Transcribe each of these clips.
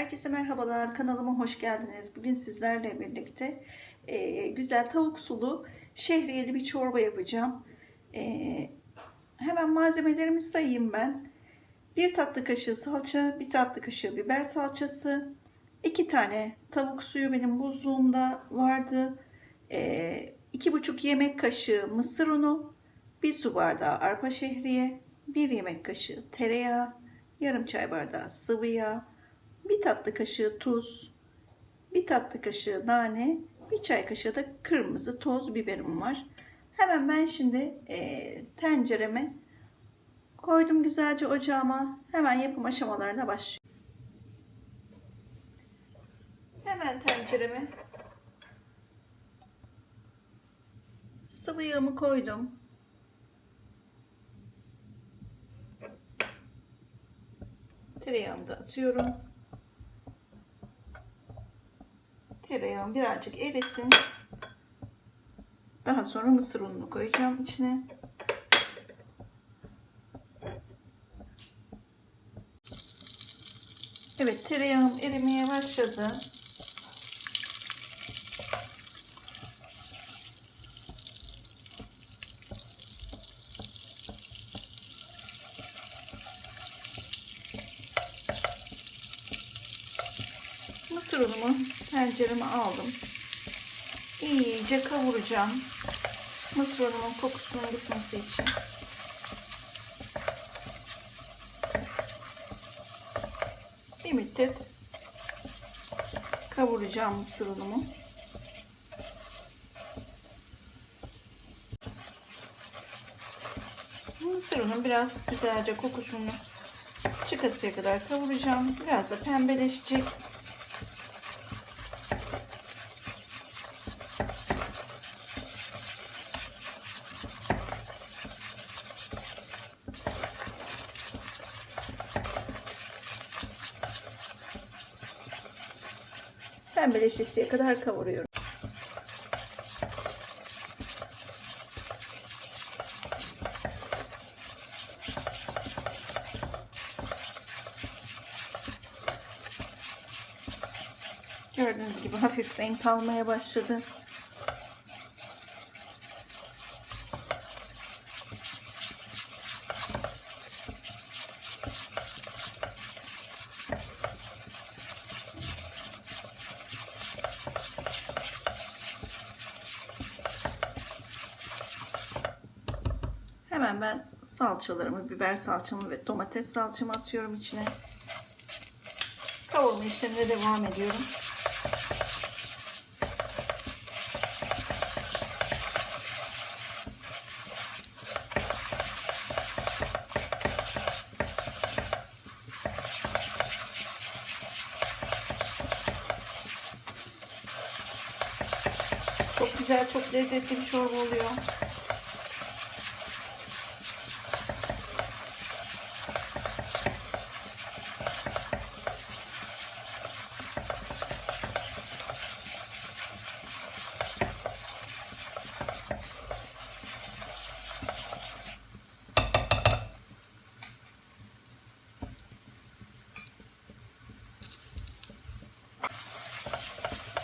Herkese merhabalar. Kanalıma hoş geldiniz. Bugün sizlerle birlikte e, güzel tavuk sulu şehriyeli bir çorba yapacağım. E, hemen malzemelerimi sayayım ben. 1 tatlı kaşığı salça, 1 tatlı kaşığı biber salçası, 2 tane tavuk suyu benim buzluğumda vardı. E, 2,5 yemek kaşığı mısır unu, 1 su bardağı arpa şehriye, 1 yemek kaşığı tereyağı, yarım çay bardağı sıvı yağ, bir tatlı kaşığı tuz, bir tatlı kaşığı nane, bir çay kaşığı da kırmızı toz biberim var. Hemen ben şimdi e, tencereme koydum güzelce ocağıma. Hemen yapım aşamalarına başlıyorum. Hemen tencereme sıvı yağımı koydum. Tereyağımı da atıyorum. Tereyağım birazcık erisin. Daha sonra mısır ununu koyacağım içine. Evet tereyağım erimeye başladı. Mısır unumu tencereme aldım. İyice kavuracağım. Mısır unumun kokusunun gitmesi için. Bir müddet kavuracağım mısır unumu. Mısır unu biraz güzelce kokusunu çıkasıya kadar kavuracağım. Biraz da pembeleşecek. Pembeleşesiye kadar kavuruyorum. Gördüğünüz gibi hafif renk almaya başladı. Hemen ben salçalarımı, biber salçamı ve domates salçamı atıyorum içine. Kavurma işlemine devam ediyorum. Çok güzel, çok lezzetli bir çorba oluyor.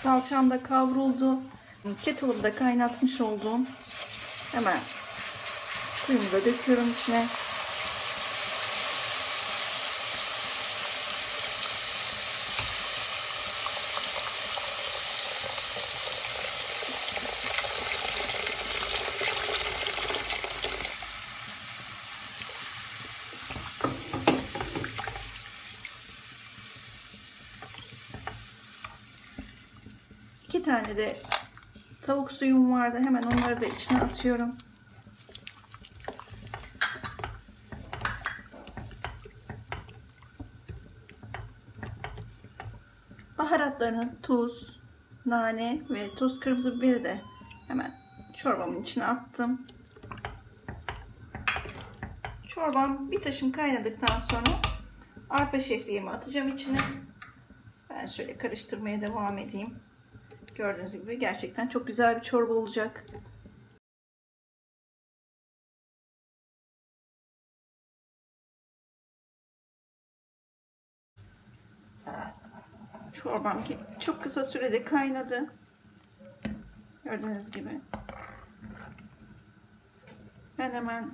Salçam da kavruldu. Kettle'ı da kaynatmış olduğum hemen suyumu da döküyorum içine. Tane de tavuk suyum vardı. Hemen onları da içine atıyorum. Baharatlarını tuz, nane ve tuz kırmızı biberi de hemen çorbamın içine attım. Çorbam bir taşım kaynadıktan sonra arpa şehriyemi atacağım içine. Ben şöyle karıştırmaya devam edeyim. Gördüğünüz gibi gerçekten çok güzel bir çorba olacak. Çorbam ki çok kısa sürede kaynadı. Gördüğünüz gibi. Ben hemen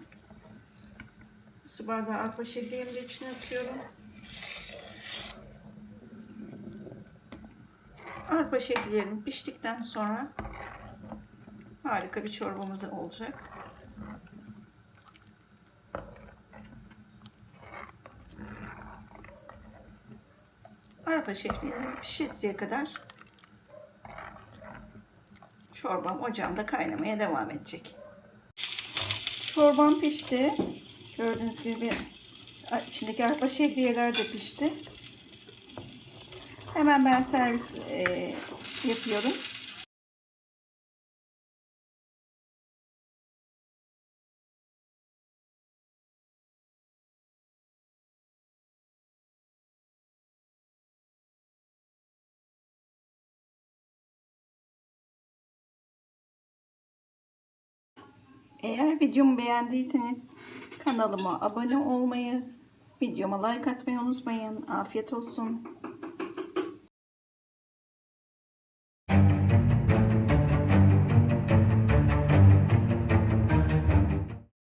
su bardağı arpa şehriyemi de içine atıyorum. Arpa şehriyerim piştikten sonra harika bir çorbamız olacak. Arpa şehriyerim pişesiye kadar çorbam ocağımda kaynamaya devam edecek. Çorbam pişti. Gördüğünüz gibi içindeki arpa şehriyeler de pişti. Hemen ben servis e, yapıyorum. Eğer videomu beğendiyseniz kanalıma abone olmayı, videoma like atmayı unutmayın. Afiyet olsun.